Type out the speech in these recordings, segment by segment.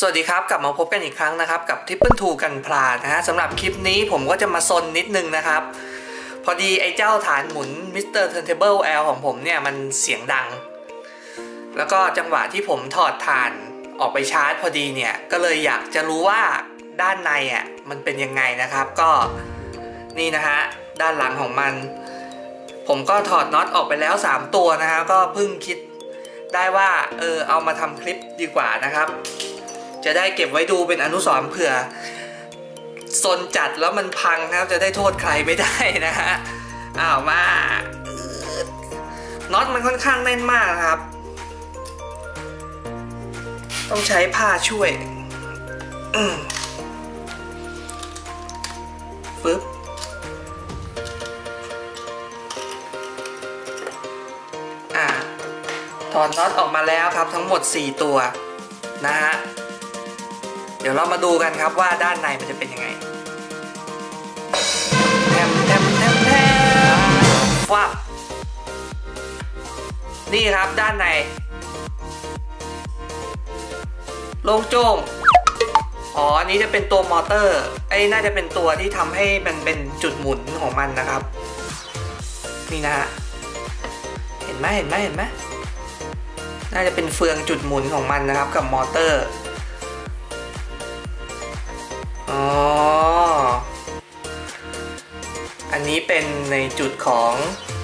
สวัสดีครับ กลับมาพบกันอีกครั้งนะครับ กับ Triple Two กันพลาดนะฮะสำหรับคลิปนี้ผมก็จะมาซนนิดนึงนะครับ พอดีไอ้เจ้าฐานหมุน Mr. Turntable L ของผมเนี่ย มันเสียงดัง แล้วก็จังหวะที่ผมถอดฐานออกไปชาร์จพอดีเนี่ย ก็เลยอยากจะรู้ว่าด้านในอะมันเป็นยังไงนะครับก็นี่นะฮะด้านหลังของมัน ผมก็ถอดน็อตออกไปแล้ว 3 ตัวนะฮะก็เพิ่งคิดได้ว่าเออเอามาทำคลิปดีกว่านะครับ จะได้เก็บไว้ดูเป็นอนุสรณ์เผื่อซนจัดแล้วมันพังครับจะได้โทษใครไม่ได้นะฮะอ้าวมาน็อตมันค่อนข้างแน่นมากนะครับ ต้องใช้ผ้าช่วยฟึบอ่าถอดน็อตออกมาแล้วครับทั้งหมด 4 ตัวนะฮะ ดี๋ยวเรามาดูกันครับว่าด้านในมันจะเป็นยังไงแทมแทมแทมแทมฟับนี่ครับด้านในโลงโจ้งอ๋ออันนี้จะเป็นตัวมอเตอร์ ไอ้น่าจะเป็นตัวที่ทำให้มันเป็นจุดหมุนของมันนะครับ นี่นะฮะ เห็นไหมเห็นไหมเห็นไหมน่าจะเป็นเฟืองจุดหมุนของมันนะครับกับมอเตอร์ อ๋อ อันนี้เป็นในจุดของ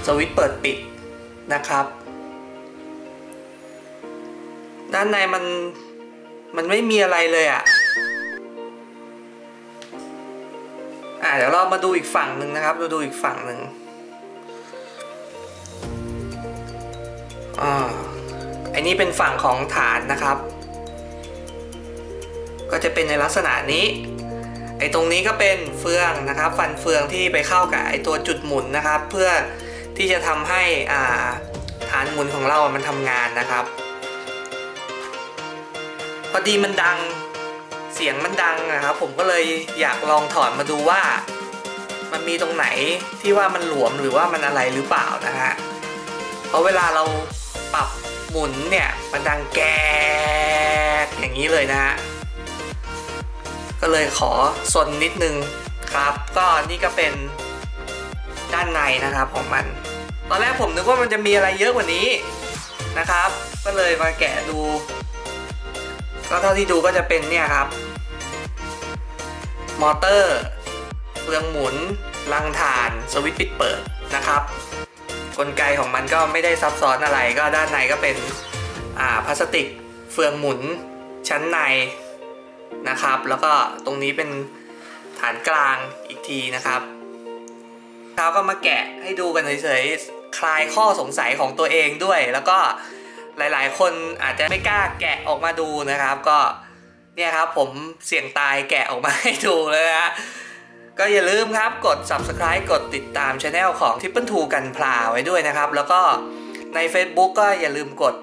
สวิตช์เปิดปิดนะครับ ด้านในมันมันไม่มีอะไรเลยอะ่ะ อ่าเดี๋ยวเรามาดูอีกฝั่งหนึ่งนะครับ เราดูอีกฝั่งหนึ่งอ่าอันนี้เป็นฝั่งของฐานนะครับ ก็จะเป็นในลักษณะนี้ ไอ้ตรงนี้ก็เป็นเฟืองนะครับ ฟันเฟืองที่ไปเข้ากับไอ้ตัวจุดหมุนนะครับ เพื่อที่จะทำให้อ่าฐานหมุนของเรามันทำงานนะครับ พอดีมันดังเสียงมันดังนะครับ ผมก็เลยอยากลองถอดมาดูว่า มันมีตรงไหนที่ว่ามันหลวมหรือว่ามันอะไรหรือเปล่านะฮะเพราะเวลาเราปรับหมุนเนี่ยมันดังแกกอย่างนี้เลยนะฮะ ก็เลยขอสนนิดนึงครับ ก็นี่ก็เป็นด้านในนะครับของมัน ตอนแรกผมนึกว่ามันจะมีอะไรเยอะกว่านี้นะครับ ก็เลยมาแกะดู ก็เท่าที่ดูก็จะเป็นเนี่ยครับ มอเตอร์เฟืองหมุน ลังถ่าน สวิตช์ปิดเปิดนะครับ กลไกของมันก็ไม่ได้ซับซ้อนอะไร ก็ด้านในก็เป็นอ่าพลาสติกเฟืองหมุนชั้นใน นะครับ แล้วก็ตรงนี้เป็นฐานกลางอีกทีนะครับเราก็มาแกะให้ดูกันเฉยๆ คลายข้อสงสัยของตัวเองด้วย แล้วก็หลายๆ คนอาจจะไม่กล้าแกะออกมาดูนะครับ ก็เนี่ยครับผมเสี่ยงตายแกะออกมาให้ดูเลยนะก็อย่าลืมครับกด subscribe กดติดตามช anel ของ Triple t o กันพลาไว้ด้วยนะครับ แล้วก็ใน Facebook ก็อย่าลืมกด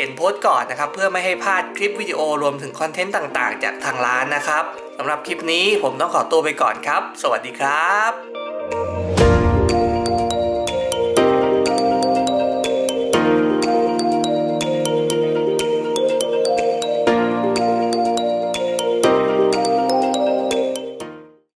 เห็นโพสต์ก่อนนะครับเพื่อไม่ให้พลาดคลิปวิดีโอรวมถึงคอนเทนต์ต่างๆ จากทางร้านนะครับสำหรับคลิปนี้ผมต้องขอตัวไปก่อนครับ สวัสดีครับ